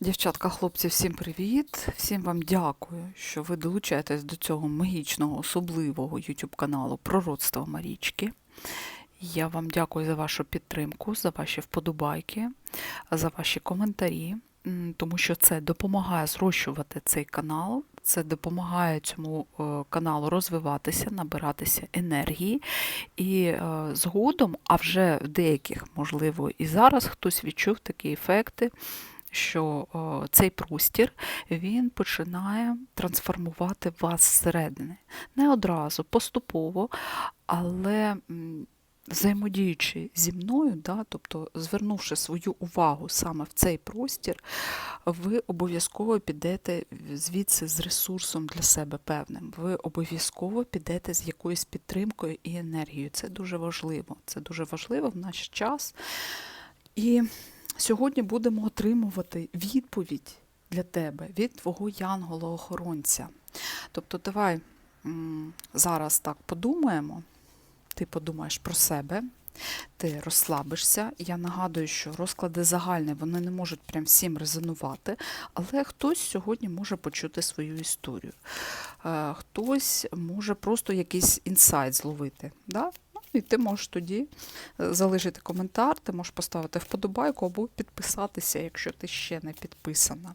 Дівчатка, хлопці, всім привіт! Всім вам дякую, що ви долучаєтесь до цього магічного, особливого YouTube каналу Пророцтво Марічки. Я вам дякую за вашу підтримку, за ваші вподобайки, за ваші коментарі, тому що це допомагає зрощувати цей канал, це допомагає цьому е, каналу розвиватися, набиратися енергії. І е, згодом, а вже в деяких, можливо, і зараз хтось відчув такі ефекти що цей простір він починає трансформувати вас зсередини. Не одразу, поступово, але взаємодіючи зі мною, да, тобто звернувши свою увагу саме в цей простір, ви обов'язково підете звідси з ресурсом для себе певним. Ви обов'язково підете з якоюсь підтримкою і енергією. Це дуже важливо. Це дуже важливо в наш час. І Сьогодні будемо отримувати відповідь для тебе від твого янгола-охоронця. Тобто, давай зараз так подумаємо, ти подумаєш про себе, ти розслабишся. Я нагадую, що розклади загальні, вони не можуть прям всім резонувати, але хтось сьогодні може почути свою історію. Е, Хтось може просто якийсь інсайт зловити. Да? І ти можеш тоді е, залишити коментар, ти можеш поставити вподобайку або підписатися, якщо ти ще не підписана.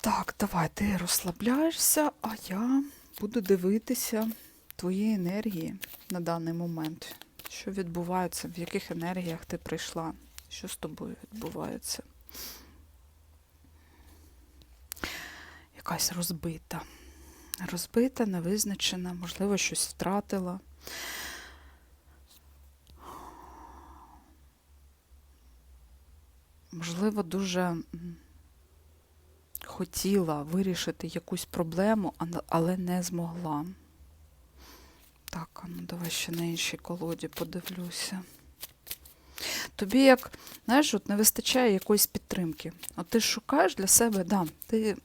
Так, давай, ти розслабляєшся, а я буду дивитися твої енергії на даний момент. Що відбувається, в яких енергіях ти прийшла, що з тобою відбувається? Якась розбита. Розбита, невизначена, можливо, щось втратила. Можливо, дуже хотіла вирішити якусь проблему, але не змогла. Так, ну давай ще на іншій колоді подивлюся. Тобі як, знаєш, от не вистачає якоїсь підтримки. От ти шукаєш для себе, да, ти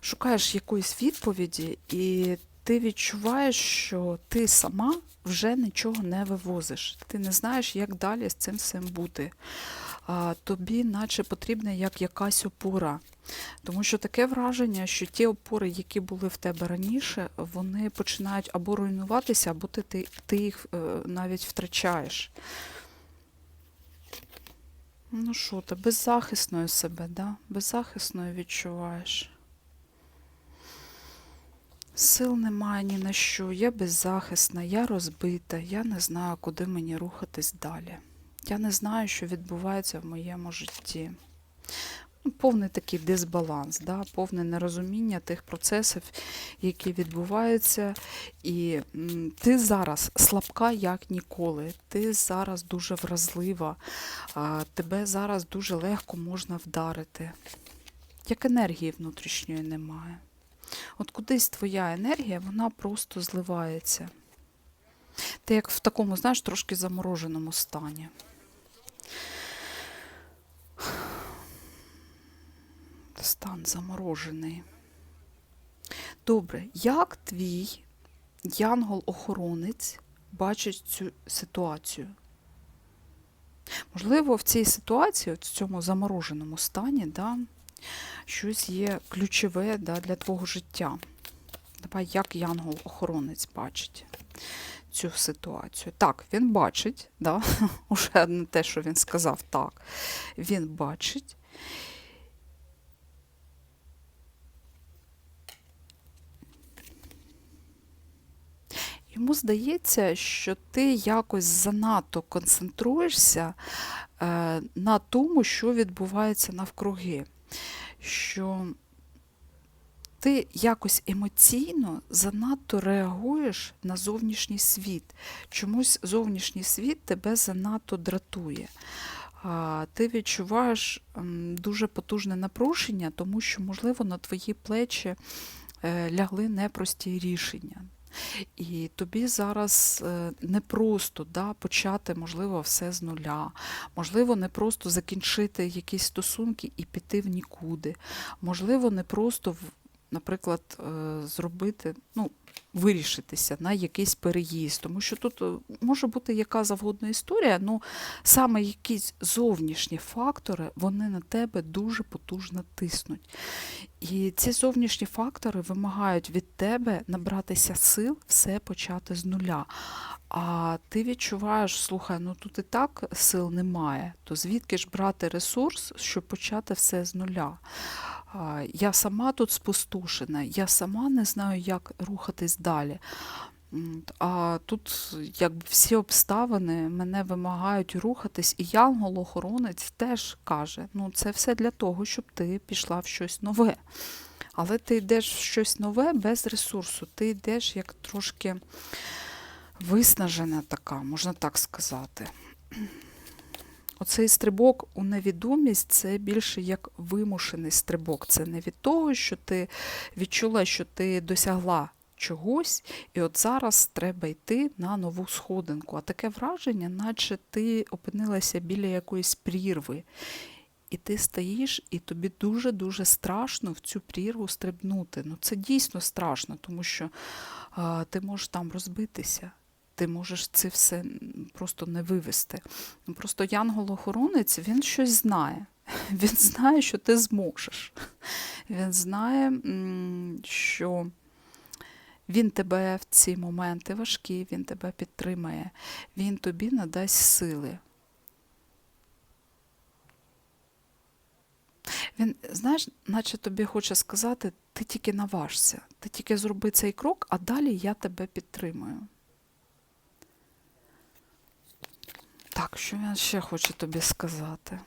шукаєш якоїсь відповіді, і ти відчуваєш, що ти сама вже нічого не вивозиш. Ти не знаєш, як далі з цим всім бути. Тобі наче потрібна як якась опора. Тому що таке враження, що ті опори, які були в тебе раніше, вони починають або руйнуватися, або ти, ти, ти їх е, навіть втрачаєш. Ну що ти, беззахисною себе, да? беззахисною відчуваєш. Сил немає ні на що, я беззахисна, я розбита, я не знаю, куди мені рухатись далі. Я не знаю, що відбувається в моєму житті. Ну, Повний такий дисбаланс, да? повне нерозуміння тих процесів, які відбуваються. І ти зараз слабка, як ніколи. Ти зараз дуже вразлива, тебе зараз дуже легко можна вдарити. Як енергії внутрішньої немає. От кудись твоя енергія, вона просто зливається. Ти як в такому, знаєш, трошки замороженому стані. Стан заморожений. Добре, як твій янгол-охоронець бачить цю ситуацію? Можливо, в цій ситуації, от в цьому замороженому стані, да, щось є ключове да, для твого життя. Давай, як янгол-охоронець бачить цю ситуацію. Так, він бачить, да, уже не те, що він сказав, так. Він бачить. Йому здається, що ти якось занадто концентруєшся на тому, що відбувається навкруги. Що ти якось емоційно занадто реагуєш на зовнішній світ. Чомусь зовнішній світ тебе занадто дратує. Ти відчуваєш дуже потужне напруження, тому що, можливо, на твої плечі е, лягли непрості рішення. І тобі зараз непросто да, почати, можливо, все з нуля, можливо, не просто закінчити якісь стосунки і піти в нікуди, можливо, не просто наприклад, е, зробити, ну, вирішитися на якийсь переїзд, тому що тут е, може бути яка завгодна історія, ну саме якісь зовнішні фактори, вони на тебе дуже потужно тиснуть. І ці зовнішні фактори вимагають від тебе набратися сил, все почати з нуля. А ти відчуваєш, слухай, ну тут і так сил немає, то звідки ж брати ресурс, щоб почати все з нуля? Я сама тут спустошена, я сама не знаю, як рухатись далі. А тут якби всі обставини мене вимагають рухатись, і янгол-охоронець теж каже: ну це все для того, щоб ти пішла в щось нове. Але ти йдеш в щось нове без ресурсу, ти йдеш як трошки виснажена така, можна так сказати. Оцей стрибок у невідомість це більше як вимушений стрибок. Це не від того, що ти відчула, що ти досягла чогось, і от зараз треба йти на нову сходинку. А таке враження, наче ти опинилася біля якоїсь прірви. І ти стоїш, і тобі дуже-дуже страшно в цю прірву стрибнути. Ну це дійсно страшно, тому що а, ти можеш там розбитися. Ти можеш це все просто не вивести. Просто янгол-охоронець він щось знає. Він знає, що ти зможеш. Він знає, що він тебе в ці моменти важкі, він тебе підтримає, він тобі надасть сили. Він, знаєш, наче тобі хоче сказати, ти тільки наважся, ти тільки зроби цей крок, а далі я тебе підтримую. Так, що він ще хоче тобі сказати?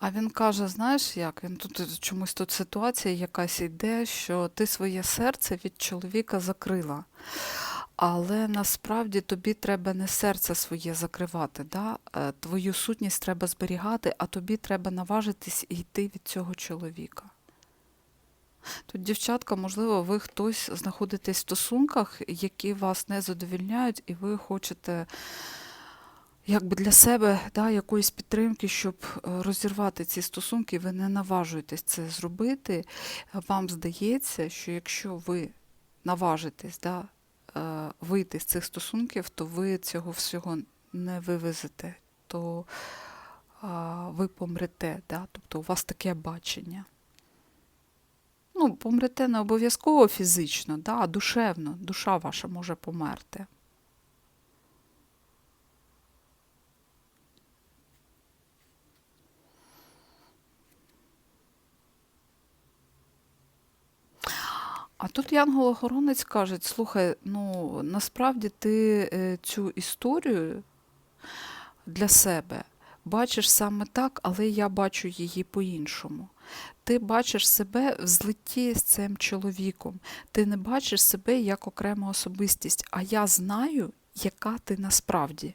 А він каже: знаєш як? Він тут чомусь тут ситуація якась йде, що ти своє серце від чоловіка закрила. Але насправді тобі треба не серце своє закривати, да? Е, твою сутність треба зберігати, а тобі треба наважитись і йти від цього чоловіка. Тут, дівчатка, можливо, ви хтось знаходитесь в стосунках, які вас не задовільняють, і ви хочете якби для себе да, якоїсь підтримки, щоб е, розірвати ці стосунки, ви не наважуєтесь це зробити. Вам здається, що якщо ви наважитесь да, вийти з цих стосунків, то ви цього всього не вивезете, то ви помрете. Да? Тобто у вас таке бачення. Ну, помрете не обов'язково фізично, да, а душевно. Душа ваша може померти. А тут янгол-охоронець каже, слухай, ну насправді ти е, цю історію для себе бачиш саме так, але я бачу її по-іншому. Ти бачиш себе в злитті з цим чоловіком. Ти не бачиш себе як окрему особистість, а я знаю, яка ти насправді.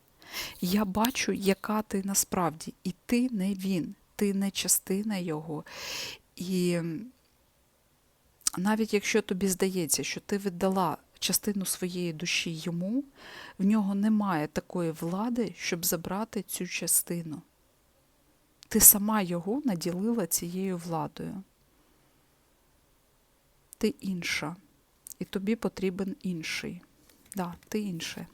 Я бачу, яка ти насправді, і ти не він, ти не частина його. І навіть якщо тобі здається, що ти віддала частину своєї душі йому, в нього немає такої влади, щоб забрати цю частину. Ти сама його наділила цією владою. Ти інша, і тобі потрібен інший. Да, ти інше.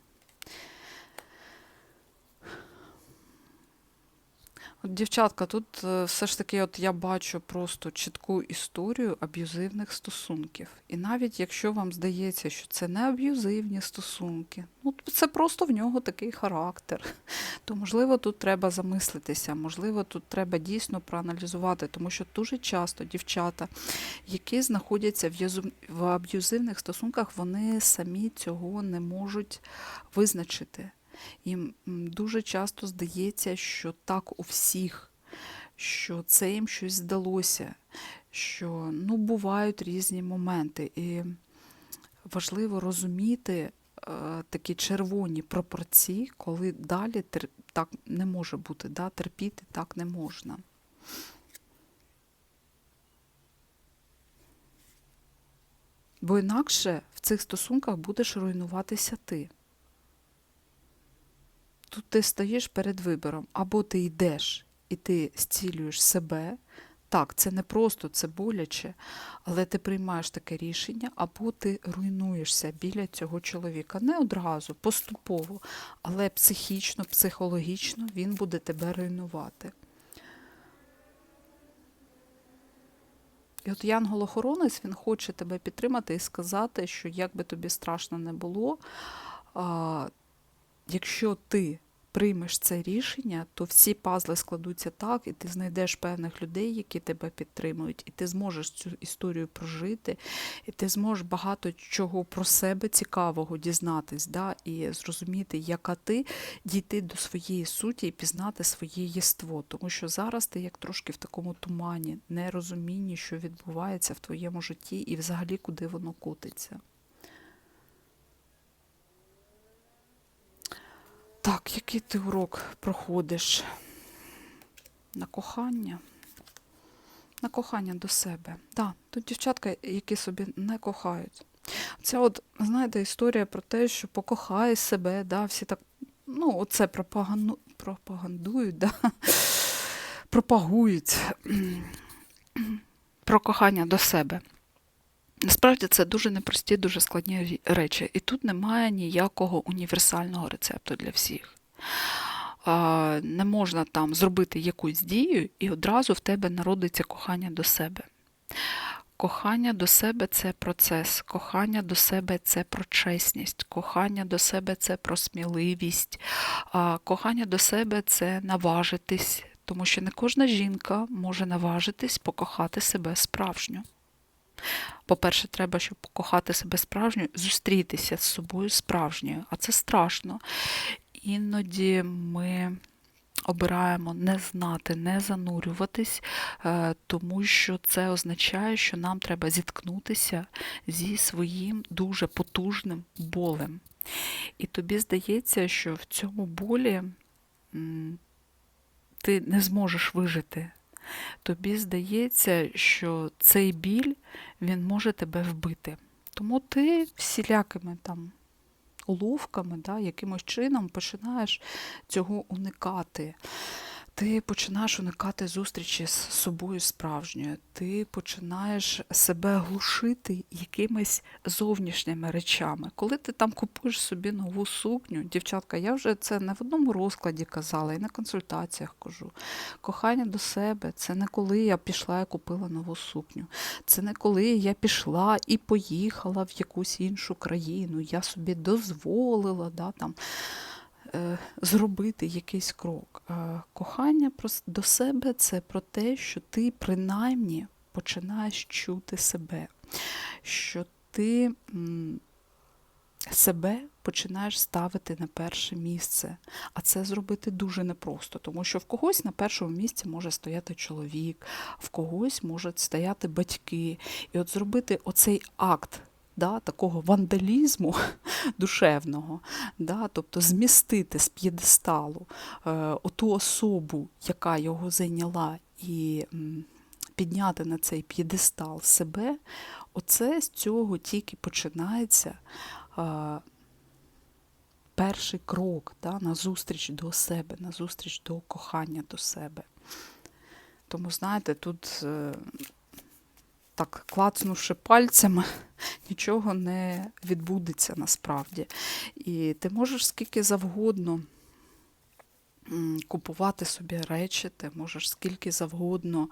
От, дівчатка, тут е, все ж таки от я бачу просто чітку історію аб'юзивних стосунків. І навіть якщо вам здається, що це не аб'юзивні стосунки, ну це просто в нього такий характер, то можливо тут треба замислитися, можливо, тут треба дійсно проаналізувати, тому що дуже часто дівчата, які знаходяться в в аб'юзивних стосунках, вони самі цього не можуть визначити. М, дуже часто здається, що так у всіх, що це їм щось здалося, що ну, бувають різні моменти. І важливо розуміти е, такі червоні пропорції, коли далі так не може бути, да? терпіти так не можна. Бо інакше в цих стосунках будеш руйнуватися ти. Тут ти стоїш перед вибором, або ти йдеш і ти зцілюєш себе. Так, це не просто, це боляче, але ти приймаєш таке рішення, або ти руйнуєшся біля цього чоловіка. Не одразу, поступово, але психічно, психологічно він буде тебе руйнувати. І от Янгол-охоронець, він хоче тебе підтримати і сказати, що як би тобі страшно не було, якщо ти приймеш це рішення, то всі пазли складуться так, і ти знайдеш певних людей, які тебе підтримують, і ти зможеш цю історію прожити, і ти зможеш багато чого про себе цікавого дізнатись, да, і зрозуміти, яка ти, дійти до своєї суті і пізнати своє єство. Тому що зараз ти як трошки в такому тумані, нерозумінні, що відбувається в твоєму житті, і взагалі куди воно котиться. Так, який ти урок проходиш? На кохання? На кохання до себе. Так, тут дівчатка, які собі не кохають. Це от, знаєте, історія про те, що покохай себе, да, всі так, ну, оце пропагану, пропагандують, да, пропагують про кохання до себе. Насправді це дуже непрості, дуже складні речі. І тут немає ніякого універсального рецепту для всіх. Не можна там зробити якусь дію, і одразу в тебе народиться кохання до себе. Кохання до себе це процес, кохання до себе це про чесність, кохання до себе це про сміливість, кохання до себе це наважитись, тому що не кожна жінка може наважитись покохати себе справжню. По-перше, треба, щоб покохати себе справжньою, зустрітися з собою справжньою, а це страшно. Іноді ми обираємо не знати, не занурюватись, е, тому що це означає, що нам треба зіткнутися зі своїм дуже потужним болем. І тобі здається, що в цьому болі ти не зможеш вижити. Тобі здається, що цей біль він може тебе вбити. Тому ти всілякими там уловками, да, якимось чином починаєш цього уникати. Ти починаєш уникати зустрічі з собою справжньою. Ти починаєш себе глушити якимись зовнішніми речами. Коли ти там купуєш собі нову сукню, дівчатка, я вже це не в одному розкладі казала, і на консультаціях кажу. Кохання до себе це не коли я пішла і купила нову сукню. Це не коли я пішла і поїхала в якусь іншу країну. Я собі дозволила да, там, зробити якийсь крок. Е, Кохання до себе це про те, що ти принаймні починаєш чути себе, що ти себе починаєш ставити на перше місце. А це зробити дуже непросто, тому що в когось на першому місці може стояти чоловік, в когось можуть стояти батьки. І от зробити оцей акт. Да, такого вандалізму душевного, да, тобто змістити з п'єдесталу е, оту особу, яка його зайняла, і м, підняти на цей п'єдестал себе, оце з цього тільки починається е, перший крок да, на зустріч до себе, на зустріч до кохання до себе. Тому, знаєте, тут е, так клацнувши пальцями, нічого не відбудеться насправді. І ти можеш скільки завгодно купувати собі речі, ти можеш скільки завгодно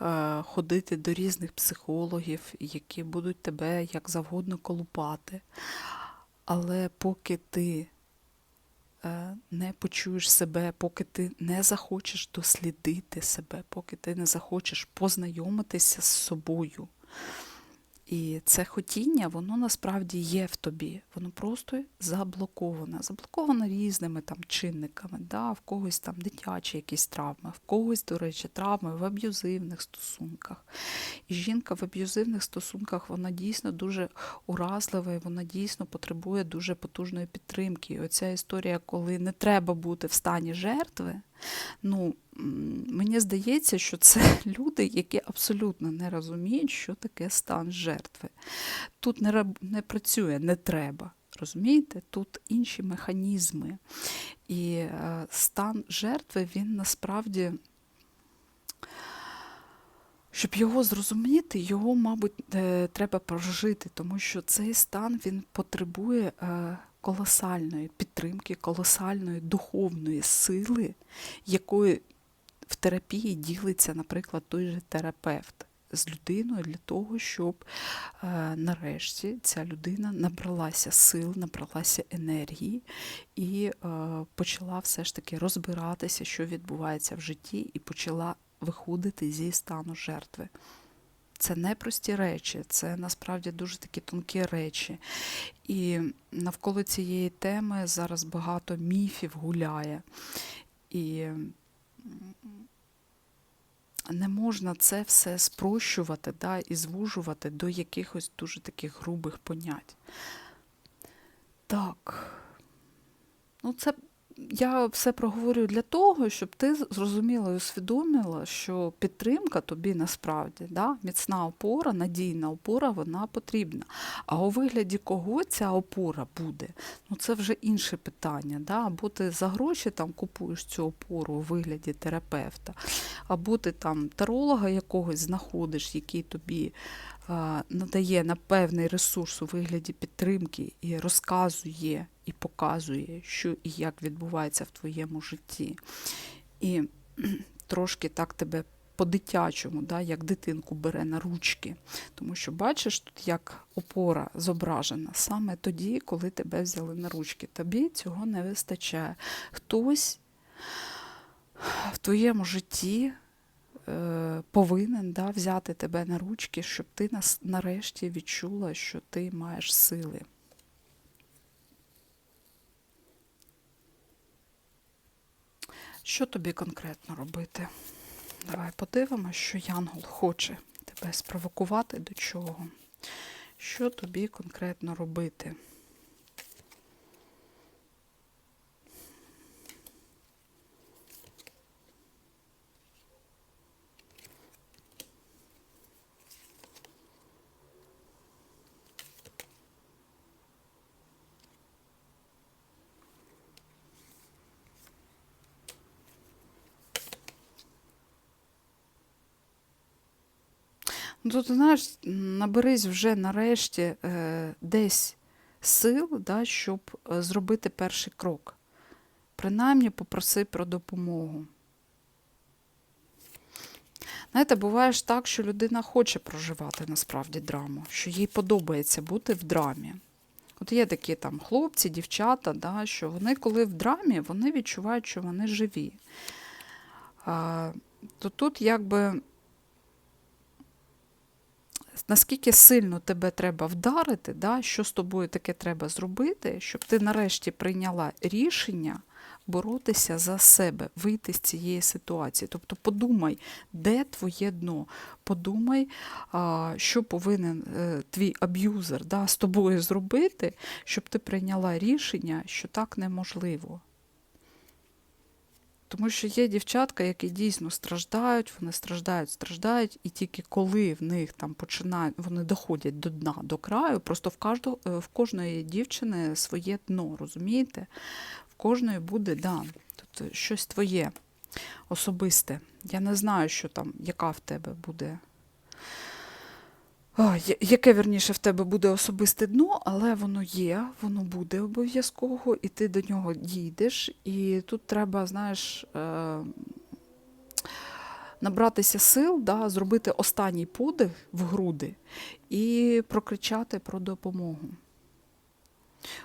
е, ходити до різних психологів, які будуть тебе як завгодно колупати. Але поки ти не почуєш себе, поки ти не захочеш дослідити себе, поки ти не захочеш познайомитися з собою. І це хотіння, воно насправді є в тобі. Воно просто заблоковане. Заблоковане різними там чинниками. Да? В когось там дитячі якісь травми, в когось, до речі, травми в аб'юзивних стосунках. І жінка в аб'юзивних стосунках вона дійсно дуже уразлива, і вона дійсно потребує дуже потужної підтримки. І оця історія, коли не треба бути в стані жертви, ну, мені здається, що це люди, які абсолютно не розуміють, що таке стан жертви. Тут не, не працює, не треба. Розумієте? Тут інші механізми. І е, стан жертви він насправді. Щоб його зрозуміти, його, мабуть, е, треба прожити, тому що цей стан він потребує е, колосальної підтримки, колосальної духовної сили, якою в терапії ділиться, наприклад, той же терапевт з людиною для того, щоб е, нарешті ця людина набралася сил, набралася енергії і е, почала все ж таки розбиратися, що відбувається в житті, і почала виходити зі стану жертви. Це непрості речі, це насправді дуже такі тонкі речі. І навколо цієї теми зараз багато міфів гуляє. І не можна це все спрощувати да, і звужувати до якихось дуже таких грубих понять. Так. Ну, це я все проговорю для того, щоб ти зрозуміла і усвідомила, що підтримка тобі насправді да, міцна опора, надійна опора, вона потрібна. А у вигляді кого ця опора буде, ну це вже інше питання. Да? Або ти за гроші там купуєш цю опору у вигляді терапевта, або ти там таролога якогось знаходиш, який тобі надає на певний ресурс у вигляді підтримки і розказує і показує, що і як відбувається в твоєму житті. І трошки так тебе по-дитячому, да, як дитинку бере на ручки. Тому що бачиш, тут як опора зображена саме тоді, коли тебе взяли на ручки. Тобі цього не вистачає. Хтось в твоєму житті повинен да, взяти тебе на ручки, щоб ти нас нарешті відчула, що ти маєш сили. Що тобі конкретно робити? Давай подивимося, що Янгол хоче тебе спровокувати до чого. Що тобі конкретно робити? Ну, то, ти знаєш, наберись вже нарешті е, десь сил, да, щоб е, зробити перший крок. Принаймні попроси про допомогу. Знаєте, буває ж так, що людина хоче проживати насправді драму, що їй подобається бути в драмі. От є такі там хлопці, дівчата, да, що вони, коли в драмі, вони відчувають, що вони живі. А, то тут якби наскільки сильно тебе треба вдарити, да, що з тобою таке треба зробити, щоб ти нарешті прийняла рішення боротися за себе, вийти з цієї ситуації. Тобто подумай, де твоє дно, подумай, що повинен е, твій аб'юзер да, з тобою зробити, щоб ти прийняла рішення, що так неможливо. Тому що є дівчатка, які дійсно страждають, вони страждають, страждають, і тільки коли в них там починають, вони доходять до дна, до краю, просто в кожного, в кожної дівчини своє дно, розумієте? В кожної буде, да, тут щось твоє особисте. Я не знаю, що там, яка в тебе буде. Я- яке вірніше в тебе буде особисте дно, але воно є, воно буде обов'язково, і ти до нього дійдеш. І тут треба, знаєш, е, набратися сил, да, зробити останній подих в груди і прокричати про допомогу.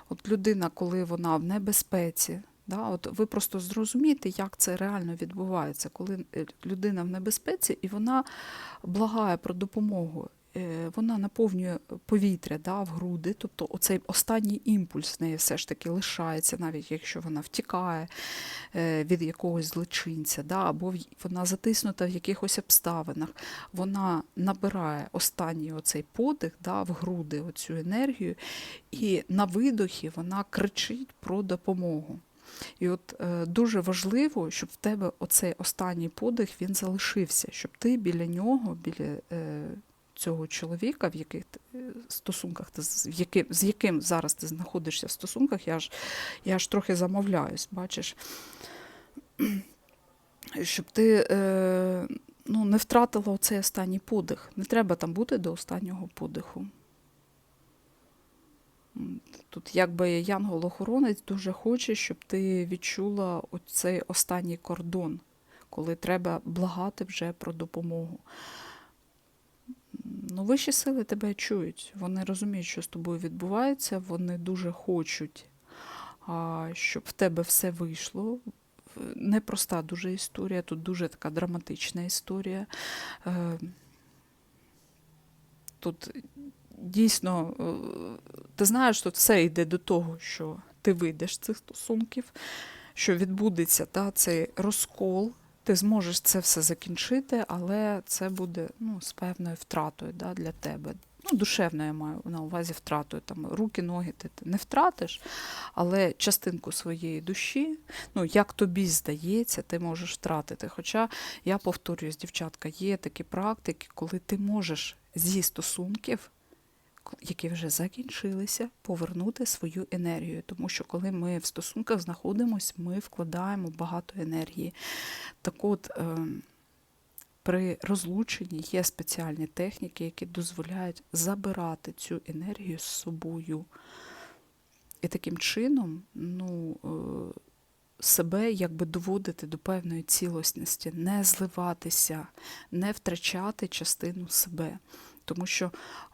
От людина, коли вона в небезпеці, да, от ви просто зрозумієте, як це реально відбувається, коли е, людина в небезпеці і вона благає про допомогу. Е, Вона наповнює повітря да, в груди, тобто оцей останній імпульс в неї все ж таки лишається, навіть якщо вона втікає е, від якогось злочинця, да, або вона затиснута в якихось обставинах, вона набирає останній оцей подих да, в груди, оцю енергію, і на видохі вона кричить про допомогу. І от е, дуже важливо, щоб в тебе оцей останній подих він залишився, щоб ти біля нього, біля е, цього чоловіка, в яких е, стосунках ти з яким, з яким зараз ти знаходишся в стосунках, я ж, я ж трохи замовляюсь, бачиш, щоб ти е, ну, не втратила оцей останній подих. Не треба там бути до останнього подиху. Тут якби янгол-охоронець дуже хоче, щоб ти відчула оцей останній кордон, коли треба благати вже про допомогу. Ну, вищі сили тебе чують, вони розуміють, що з тобою відбувається, вони дуже хочуть, а, щоб в тебе все вийшло. Непроста дуже історія, тут дуже така драматична історія. Е, Тут дійсно, е, ти знаєш, тут все йде до того, що ти вийдеш з цих стосунків, що відбудеться та, цей розкол, ти зможеш це все закінчити, але це буде ну, з певною втратою да, для тебе. Ну, душевно я маю на увазі втратою. Там руки, ноги ти не втратиш, але частинку своєї душі, ну як тобі здається, ти можеш втратити. Хоча я повторююсь, дівчатка, є такі практики, коли ти можеш зі стосунків, які вже закінчилися, повернути свою енергію. Тому що коли ми в стосунках знаходимося, ми вкладаємо багато енергії. Так от, ем, при розлученні є спеціальні техніки, які дозволяють забирати цю енергію з собою. І таким чином, ну, е, себе якби доводити до певної цілісності, не зливатися, не втрачати частину себе. Тому що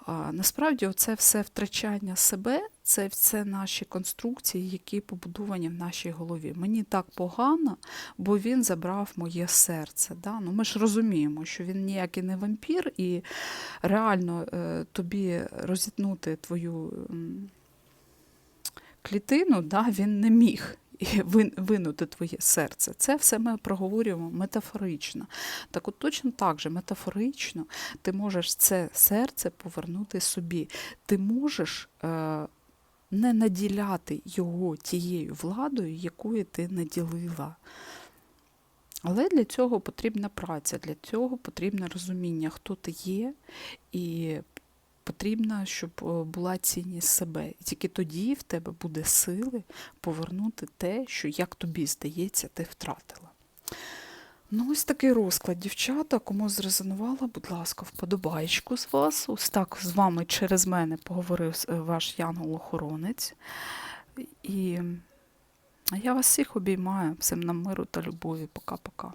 а, насправді оце все втрачання себе, це все наші конструкції, які побудовані в нашій голові. Мені так погано, бо він забрав моє серце. Да? Ну, ми ж розуміємо, що він ніякий не вампір, і реально е, тобі розітнути твою клітину, да, він не міг. Винути твоє серце. Це все ми проговорюємо метафорично. Так от точно так же метафорично ти можеш це серце повернути собі. Ти можеш е, не наділяти його тією владою, якою ти наділила. Але для цього потрібна праця, для цього потрібне розуміння, хто ти є, і потрібно, щоб е, була цінність себе. І тільки тоді в тебе буде сили повернути те, що, як тобі здається, ти втратила. Ну, ось такий розклад, дівчата. Кому зрезонувала, будь ласка, вподобайку з вас. Ось так з вами через мене поговорив е, ваш янгол-охоронець. І я вас всіх обіймаю. Всім нам миру та любові. Пока-пока.